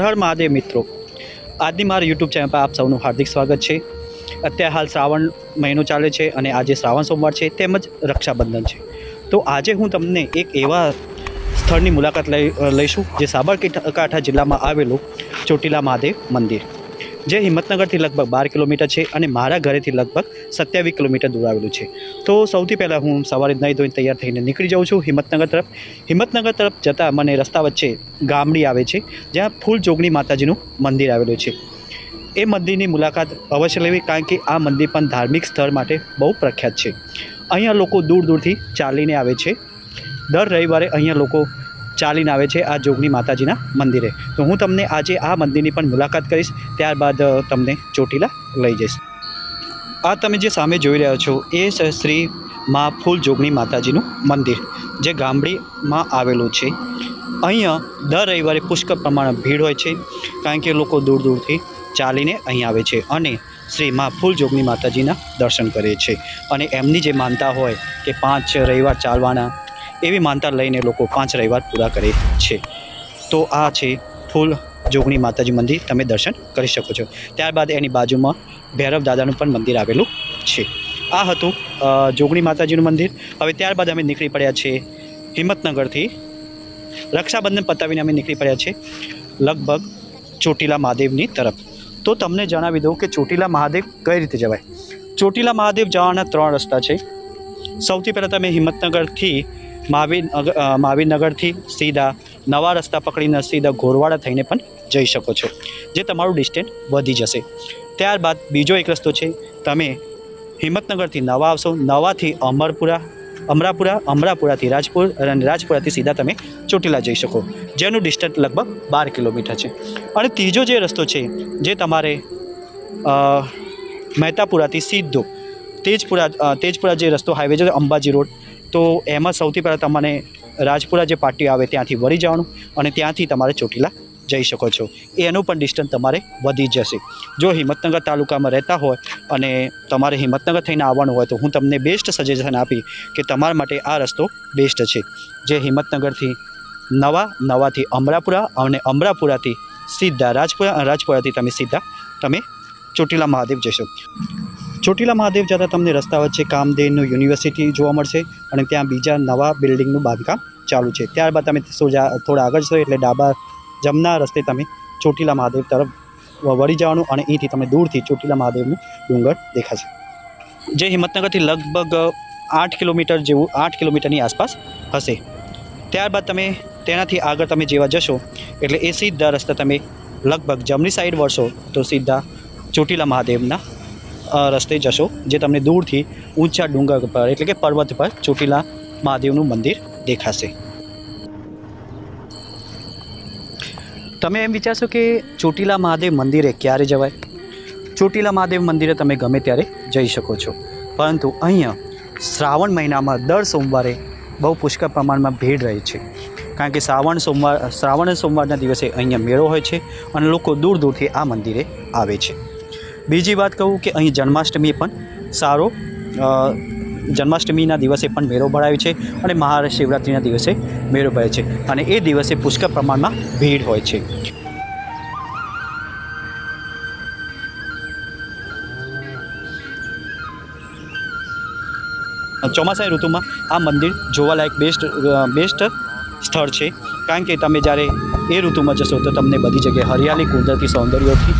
હર મહાદેવ મિત્રો. આજની મારા યુટ્યુબ ચેનલ પર આપ સૌનું હાર્દિક સ્વાગત છે. અત્યારે હાલ શ્રાવણ મહિનો ચાલે છે અને આજે શ્રાવણ સોમવાર છે, તેમજ રક્ષાબંધન છે. તો આજે હું તમને એક એવા સ્થળની મુલાકાત લઈ લઈશું, જે સાબરકાંઠા જિલ્લામાં આવેલું ચોટીલા મહાદેવ મંદિર. જે હિંમતનગરથી લગભગ બાર કિલોમીટર છે અને મારા ઘરેથી લગભગ સત્યાવીસ કિલોમીટર દૂર આવેલું છે. તો સૌથી પહેલાં હું સવારે નહીં ધોઈને તૈયાર થઈને નીકળી જાઉં છું હિંમતનગર તરફ. હિંમતનગર તરફ જતાં મને રસ્તા વચ્ચે ગામડી આવે છે, જ્યાં ફૂલ જોગણી માતાજીનું મંદિર આવેલું છે. એ મંદિરની મુલાકાત અવશ્ય લેવી, કારણ કે આ મંદિર પણ ધાર્મિક સ્થળ માટે બહુ પ્રખ્યાત છે. અહીંયા લોકો દૂર દૂરથી ચાલીને આવે છે. દર રવિવારે અહીંયા લોકો ચાલીને આવે છે આ જોગની માતાજીના મંદિરે. તો હું તમને આજે આ મંદિરની પણ મુલાકાત કરીશ, ત્યારબાદ તમને ચોટીલા લઈ જઈશ. આ તમે જે સામે જોઈ રહ્યા છો, એ શ્રી મા ફૂલ જોગણી માતાજીનું મંદિર, જે ગામડીમાં આવેલું છે. અહીંયા દર રવિવારે પુષ્કળ પ્રમાણમાં ભીડ હોય છે, કારણ કે લોકો દૂર દૂરથી ચાલીને અહીં આવે છે અને શ્રી મા ફૂલ જોગણી માતાજીના દર્શન કરે છે. અને એમની જે માનતા હોય કે પાંચ રવિવાર ચાલવાના એવી માનતા લઈને લોકો પાંચ રવિવાર પૂરા કરે છે. તો આ છે ફૂલ જોગણી માતાજી મંદિર. તમે દર્શન કરી શકો છો. ત્યારબાદ એની બાજુમાં ભૈરવ દાદાનું પણ મંદિર આવેલું છે. આ હતું જોગણી માતાજીનું મંદિર. હવે ત્યારબાદ અમે નીકળી પડ્યા છીએ હિંમતનગરથી. રક્ષાબંધન પતાવીને અમે નીકળી પડ્યા છીએ લગભગ ચોટીલા મહાદેવની તરફ. તો તમને જણાવી દઉં કે ચોટીલા મહાદેવ કઈ રીતે જવાય? ચોટીલા મહાદેવ જવાના ત્રણ રસ્તા છે. સૌથી પહેલાં તમે હિંમતનગરથી મહાવીર મહાવીરનગરથી સીધા નવા રસ્તા પકડીને સીધા ઘોરવાડા થઈને પણ જઈ શકો છો, જે તમારું ડિસ્ટન્સ વધી જશે. ત્યારબાદ બીજો એક રસ્તો છે, તમે હિંમતનગરથી નવા આવશો, નવાથી અમરપુરા, અમરાપુરા, અમરાપુરાથી રાજપુર અને રાજપુરાથી સીધા તમે ચોટીલા જઈ શકો, જેનું ડિસ્ટન્સ લગભગ બાર કિલોમીટર છે. અને ત્રીજો જે રસ્તો છે, જે તમારે મહેતાપુરાથી સીધો તેજપુરા તેજપુરા જે રસ્તો હાઈવે છે, અંબાજી રોડ તો એમાં સૌથી પહેલાં તમને રાજપુરા જે પાટી આવે ત્યાંથી વળી જવાનું અને ત્યાંથી તમારે ચોટીલા જઈ શકો છો. એનું પણ ડિસ્ટન્સ તમારે વધી જશે. જો હિંમતનગર તાલુકામાં રહેતા હોય અને તમારે હિંમતનગર થઈને આવવાનું હોય તો હું તમને બેસ્ટ સજેશન આપી કે તમારા માટે આ રસ્તો બેસ્ટ છે. જે હિંમતનગરથી નવા, નવાથી અમરાપુરા અને અમરાપુરાથી સીધા રાજપુરા, રાજપુરાથી તમે સીધા તમે ચોટીલા મહાદેવ જશો. ચોટીલા મહાદેવ જતાં તમને રસ્તા વચ્ચે કામદેવનું યુનિવર્સિટી જોવા મળશે અને ત્યાં બીજા નવા બિલ્ડિંગનું બાંધકામ ચાલુ છે. ત્યારબાદ તમે સોજા થોડા આગળ જશો એટલે ડાબા જમના રસ્તે તમે ચોટીલા મહાદેવ તરફ વળી જવાનું અને અહીંથી તમે દૂરથી ચોટીલા મહાદેવનું ડુંગર દેખાશે. જે હિંમતનગરથી લગભગ આઠ કિલોમીટર જેવું, આઠ કિલોમીટરની આસપાસ હશે. ત્યારબાદ તમે તેનાથી આગળ તમે જેવા જશો એટલે એ સીધા રસ્તા તમે લગભગ જમણી સાઈડ વળશો તો સીધા ચોટીલા મહાદેવના રસ્તે જશો, જે તમને દૂરથી ઊંચા ડુંગર પર, એટલે કે પર્વત પર ચોટીલા મહાદેવનું મંદિર દેખાશે. તમે એમ વિચારશો કે ચોટીલા મહાદેવ મંદિરે ક્યારે જવાય? ચોટીલા મહાદેવ મંદિરે તમે ગમે ત્યારે જઈ શકો છો. પરંતુ અહીંયા શ્રાવણ મહિનામાં દર સોમવારે બહુ પુષ્કળ પ્રમાણમાં ભીડ રહે છે. કારણ કે શ્રાવણ સોમવાર, શ્રાવણ સોમવારના દિવસે અહીંયા મેળો હોય છે અને લોકો દૂર દૂરથી આ મંદિરે આવે છે. બીજી વાત કહું કે અહીં જન્માષ્ટમી પણ સારો જન્માષ્ટમીના દિવસે પણ મેળો ભરાય છે અને મહાશિવરાત્રિના દિવસે મેળો ભરાય છે અને એ દિવસે પુષ્કળ પ્રમાણમાં ભીડ હોય છે. ચોમાસાની ઋતુમાં આ મંદિર જોવાલાયક બેસ્ટ બેસ્ટ સ્થળ છે. કારણ કે તમે જ્યારે એ ઋતુમાં જશો તો તમને બધી જગ્યાએ હરિયાળી, કુદરતી સૌંદર્યથી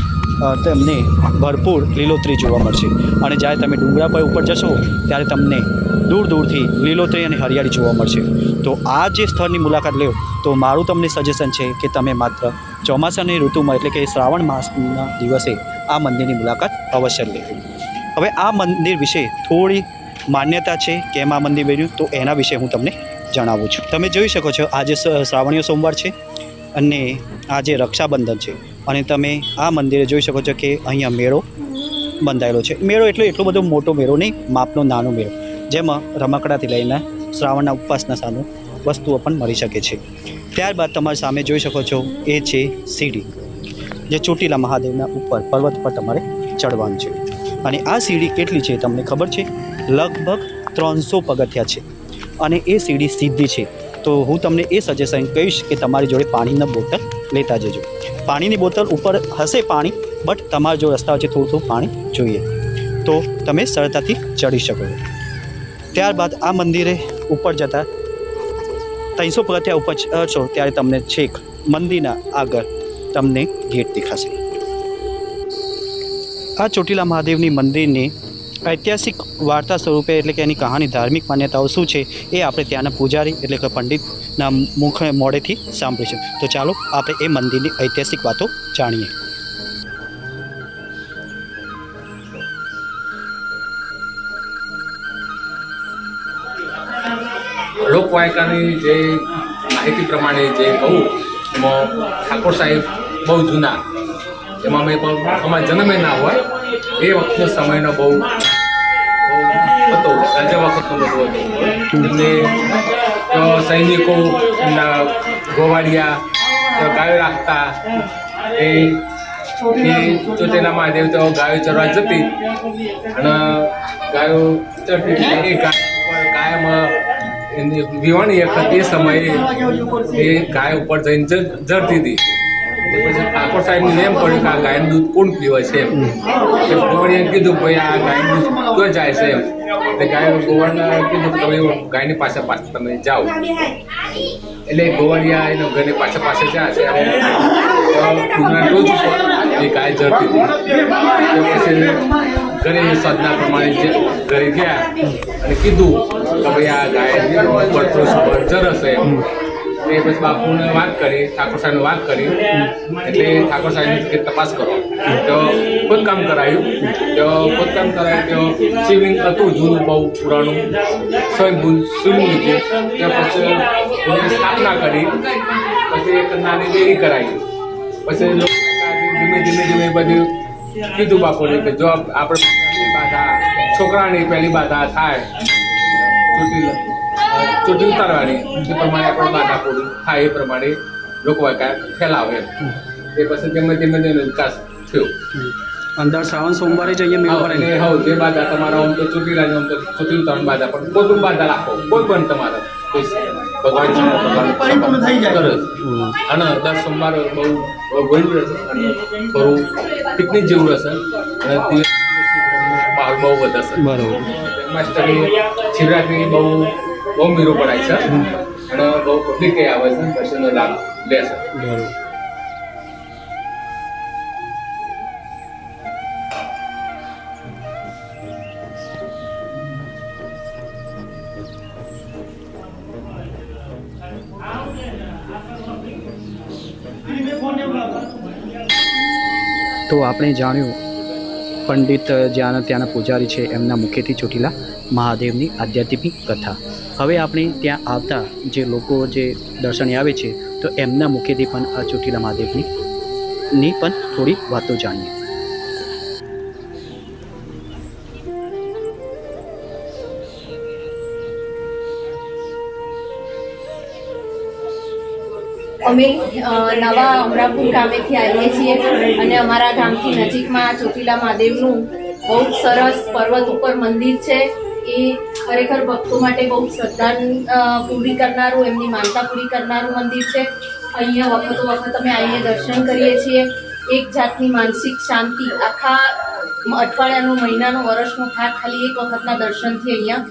તમને ભરપૂર લીલોતરી જોવા મળશે. અને જ્યારે તમે ડુંગરા પર ઉપર જશો, ત્યારે તમને દૂર દૂરથી લીલોતરી અને હરિયાળી જોવા મળશે. તો આ જે સ્થળની મુલાકાત લો તો મારું તમને સજેશન છે કે તમે માત્ર ચોમાસાની ઋતુમાં, એટલે કે શ્રાવણ માસના દિવસે આ મંદિરની મુલાકાત અવશ્ય લેવી હવે આ મંદિર વિશે થોડી માન્યતા છે કેમ આ મંદિર બન્યું, તો એના વિશે હું તમને જણાવું છું. તમે જોઈ શકો છો, આજે શ્રાવણીય સોમવાર છે. અને આજે રક્ષાબંધન છે, અને તમે આ મંદિરે જોઈ શકો છો કે અહીંયા મેળો બંધાયેલો છે. મેળો એટલો એટલો બધો મોટો મેળો નહીં, માપનો નાનો મેળો, જેમાં રમકડાથી લઈને શ્રાવણના ઉપવાસના સામે વસ્તુઓ પણ મળી શકે છે. ત્યારબાદ તમારી સામે જોઈ શકો છો, એ છે સીડી, જે ચોટીલા મહાદેવના ઉપર પર્વત પર તમારે ચડવાનું છે. અને આ સીડી કેટલી છે તમને ખબર છે? લગભગ ત્રણસો પગથિયા છે. અને એ સીડી સીધી છે. તો હું તમને એ સજેશન કહીશ કે તમારી જોડે પાણીના બોટલ લેતા જજો. પાણીની બોટલ ઉપર હશે પાણી બટ તમારે જો રસ્તા વચ્ચે થોડું થોડું પાણી જોઈએ. તો તમે સરળતાથી ચડી શકો ત્યારબાદ આ મંદિરે ઉપર જતાં ત્રણસો પગથિયા ઉપર ચડશો ત્યારે તમને છેક મંદિરના આગળ તમને ગેટ દેખાશે. આ ચોટીલા મહાદેવની મંદિરની ઐતિહાસિક વાર્તા સ્વરૂપે એટલે કે એની કહાની ધાર્મિક માન્યતાઓ શું છે એ આપણે ત્યાંના પૂજારી એટલે કે પંડિતના મુખ મોડેથી સાંભળીશું. તો ચાલો આપણે એ મંદિરની ઐતિહાસિક વાતો જાણીએ. લોકવાયકાની જે માહિતી પ્રમાણે જે કહું ઠાકોર સાહેબ બહુ જૂના એમાં મેં પણ અમારા જન્મે ના હોય. એ વખતનો સમયનો બહુ હતો. રાજા વખતનો બધો હતો. એમને સૈનિકો ગોવાડિયા ગાયો રાખતા. એ એ તો ગાયો ચરવા જતી. અને ગાયો હતી. એ કાયમ વિવાણી વખત એ સમયે એ ગાય ઉપર જઈને જ- જરતી હતી. પછી ઠાકોર સાહેબને એમ પડ્યું કે આ ગાયનું દૂધ કોણ પીવે છે એમ. ગોવાળીએ કીધું ભાઈ આ ગાયનું દૂધ ક્યાં જાય છે એમ. એટલે ગાય ગોવાળને કીધું તમે ગાયની પાસે પાસે તમે જાઓ. એટલે ગોવાળિયા એનો ઘરની પાસે પાસે જાય છે અને એ ગાય જરતી હતી. ઘરે સાધના પ્રમાણે ઘરે ગયા અને કીધું કે ભાઈ આ ગાય ઉપર જરસ એમ એ પછી બાપુને વાત કરી ઠાકોર સાહેબને વાત કરી. એટલે ઠાકોર સાહેબ કે તપાસ કરો. તો ખોદકામ કરાયું. તો ખોદકામ કરાયું તો શિવલિંગ હતું જૂનું, બહુ પુરાણું. સ્વયંભૂ શિવલિંગ હતું ત્યાં પછી સ્થાપના કરી. પછી એક નાની ડેરી કરાવી પછી ધીમે ધીમે ધીમે બધું કીધું બાપુને કે જો આપણે બાધા છોકરાની પહેલી બાધા થાય. ચૂંટી ચૂંટી ઉતારવાની જે પ્રમાણે આપણે બાધા પૂરી થાય એ પ્રમાણે લોકો ફેલાવે. એ પછી ધીમે ધીમે તેનો વિકાસ થયો. અંદર શ્રાવણ સોમવારે જઈએ અને હોવ જે બાધા તમારા આમ તો ચૂંટીલા આમ તો ચૂંટી ઉતારણ બાધા પણ કોઈ પણ બાધા રાખો. કોઈ પણ તમારે. ભગવાન. અને દર સોમવાર બહુ બહુ રહેશે. અને થોડું પિકનિક જેવું રહેશે. અને બહુ વધારશે બરાબર. જન્માષ્ટમી શિવરાત્રી બહુ બહુ મીરો પડાય છે. અને બહુ પબ્લિક આવે છે દર્શનનો લાભ લે છે. તો આપણે જાણ્યું પંડિત જ્યાં ત્યાંના પૂજારી છે એમના મુખેથી ચોટીલા. મહાદેવની આધ્યાત્મિક કથા. હવે આપણે ત્યાં આવતા જે લોકો જે દર્શને આવે છે, તો એમના મુખેથી પણ આ ચોટીલા મહાદેવની ની પણ થોડી વાતો જાણીએ. અમે નવા અમરાપુર ગામેથી આવીએ છીએ અને અમારા ગામથી નજીકમાં ચોટીલા મહાદેવનું બહુ સરસ પર્વત ઉપર મંદિર છે. એ ખરેખર ભક્તો માટે બહુ શ્રદ્ધા પૂરી કરનારું, એમની માનતા પૂરી કરનારું મંદિર છે. અહીંયા વખતો વખત અમે આવીને દર્શન કરીએ છીએ. એક જાતની માનસિક શાંતિ. આખા અઠવાડિયાનો, મહિનાનો, વર્ષનો થાક ખાલી એક વખતના દર્શનથી અહીંયા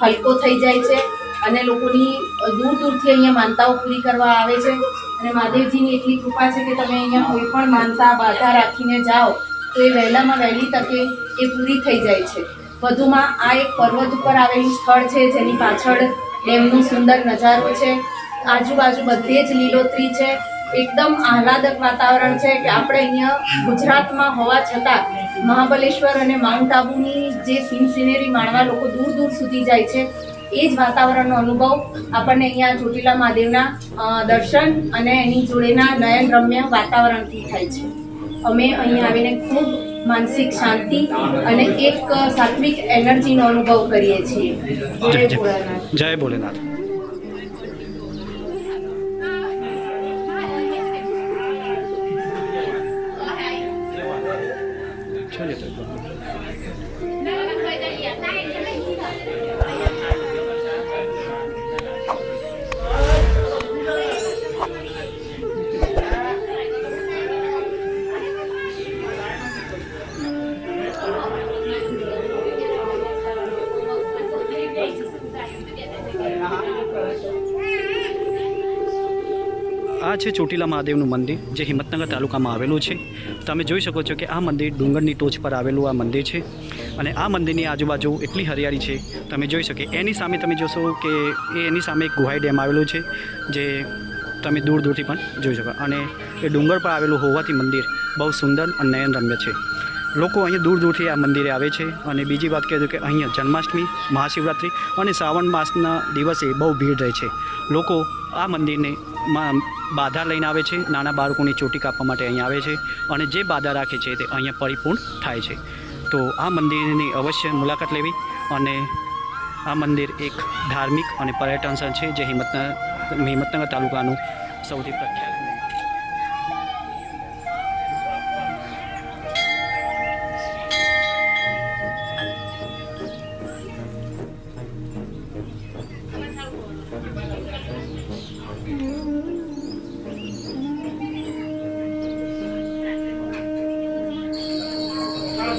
હલકો થઈ જાય છે અને લોકોની દૂર દૂરથી અહીંયા માનતાઓ પૂરી કરવા આવે છે. અને મહાદેવજીની એટલી કૃપા છે કે તમે અહીંયા કોઈ પણ માનતા, બાધા રાખીને જાઓ તો એ વહેલામાં વહેલી તકે એ પૂરી થઈ જાય છે. વધુમાં આ એક પર્વત ઉપર આવેલું સ્થળ છે, જેની પાછળ ડેમનું સુંદર નજારો છે. આજુબાજુ બધે જ લીલોતરી છે. એકદમ આહલાદક વાતાવરણ છે કે આપણે અહીંયા ગુજરાતમાં હોવા છતાં મહાબલેશ્વર અને માઉન્ટ આબુની જે સીન સિનેરી માણવા લોકો દૂર દૂર સુધી જાય છે, એ જ વાતાવરણનો અનુભવ આપણને અહીંયા ચોટીલા મહાદેવના દર્શન અને એની જોડેના નયન રમ્ય વાતાવરણથી થાય છે. અમે અહીંયા આવીને ખૂબ માનસિક શાંતિ અને એક સાત્વિક એનર્જીનો અનુભવ કરીએ છીએ. જય ભોળાનાથ જય ભોલેનાથ. આ છે ચોટીલા મહાદેવનું મંદિર, જે હિંમતનગર તાલુકામાં આવેલું છે. તમે જોઈ શકો છો કે આ મંદિર ડુંગરની ટોચ પર આવેલું આ મંદિર છે. અને આ મંદિરની આજુબાજુ એટલી હરિયાળી છે, તમે જોઈ શકે, એની સામે તમે જોશો કે એની સામે એક ગુહાઈ ડેમ આવેલું છે, જે તમે દૂર દૂરથી પણ જોઈ શકો. અને એ ડુંગર પર આવેલું હોવાથી મંદિર બહુ સુંદર અને નયનરમ્ય છે. લોકો અહીંયા દૂર દૂરથી આ મંદિરે આવે છે. અને બીજી વાત કહેજો કે અહીંયા જન્માષ્ટમી, મહાશિવરાત્રિ અને શ્રાવણ માસના દિવસે બહુ ભીડ રહે છે. લોકો આ મંદિરને માં બાધા લઈને આવે છે, નાના બાળકોની ચોટી કાપવા માટે અહીંયા આવે છે અને જે બાધા રાખે છે તે અહીંયા પરિપૂર્ણ થાય છે. તો આ મંદિરની અવશ્ય મુલાકાત લેવી અને આ મંદિર એક ધાર્મિક અને પર્યટન સ્થળ છે જે હિંમતનગર હિંમતનગર તાલુકાનું સૌથી પ્રખ્યાત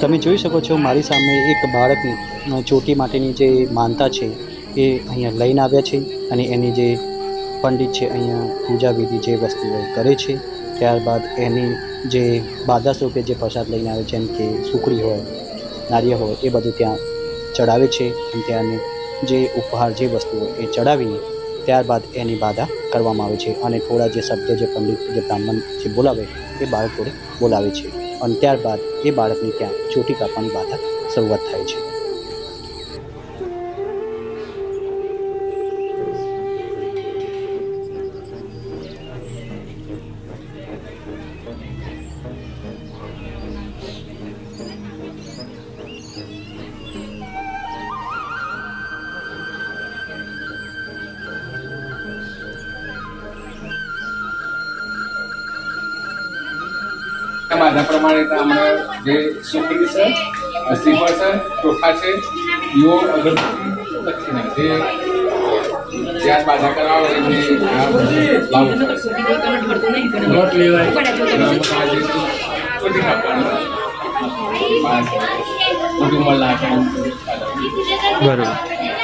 તમે જોઈ શકો છો, મારી સામે એક બાળકની ચોટી માટેની જે માનતા છે, એ અહીંયા લઈને આવ્યા છે અને એની જે પંડિત છે અહીંયા પૂજાવિધિ જે વસ્તુઓ કરે છે, ત્યારબાદ એની જે બાધા સ્વરૂપે જે પ્રસાદ લઈને આવે જેમ કે સુખડી હોય, નારિયેળ હોય, એ બધું ત્યાં ચડાવે છે અને ત્યાંની જે ઉપહાર જે વસ્તુઓ એ ચડાવીને ત્યારબાદ એની બાધા કરવામાં આવે છે અને થોડા જે શબ્દો જે પંડિત, જે બ્રાહ્મણ જે બોલાવે, એ બાળક જોડે બોલાવે છે. અને ત્યારબાદ એ બાળકને ત્યાં ચોટી કાપવાની બાધા શરૂઆત થાય છે. બાધા પ્રમાણે તો હમણાં જે સુખડી છે શ્રીફળ છે ચોખા છે યુવો અગરબત્તી દક્ષિણા જે જ્યાં બાધા કરાવો એમને આ બધું લાવવું પડે લોટ લેવાય ચોટી કાપવાનું બધું મળ નાખે બરાબર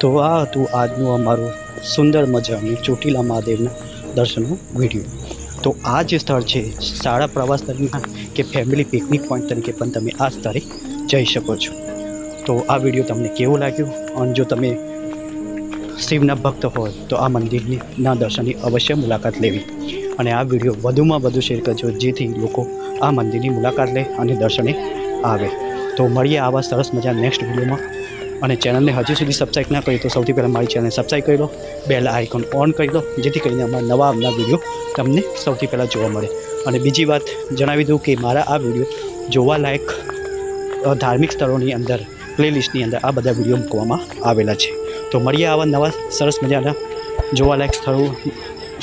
તો આ હતું આજનું અમારું સુંદર મજાનું ચોટીલા મહાદેવના દર્શનનું વીડિયો. તો આ જે સ્થળ છે, શાળા પ્રવાસ દરમિયાન કે ફેમિલી પિકનિક પોઈન્ટ તરીકે પણ તમે આ સ્થળે જઈ શકો છો. તો આ વીડિયો તમને કેવો લાગ્યો? અને જો તમે શિવના ભક્ત હોય, તો આ મંદિરની ના દર્શનની અવશ્ય મુલાકાત લેવી. અને આ વીડિયો વધુમાં વધુ શેર કરજો, જેથી લોકો આ મંદિરની મુલાકાત લે અને દર્શને આવે. તો મળીએ આવા સરસ મજા નેક્સ્ટ વિડીયોમાં. અને ચેનલને હજી સુધી સબસ્ક્રાઈબ ના કરી તો સૌથી પહેલાં મારી ચેનલને સબસ્ક્રાઈબ કરી લો બેલ આઇકોન ઓન કરી દો જેથી કરીને અમારા નવા આવનાર વીડિયો તમને સૌથી પહેલાં જોવા મળે. અને બીજી વાત જણાવી દઉં કે મારા આ વીડિયો જોવાલાયક ધાર્મિક સ્થળોની અંદર પ્લેલિસ્ટની અંદર આ બધા વીડિયો મૂકવામાં આવેલા છે. તો મળીએ આવા નવા સરસ મજાના જોવાલાયક સ્થળો,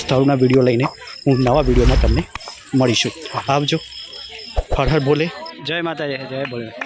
સ્થળોના વીડિયો લઈને હું નવા વિડીયોમાં તમને મળીશું. આવજો. હર હર બોલે. જય માતાજી, જય બોલે.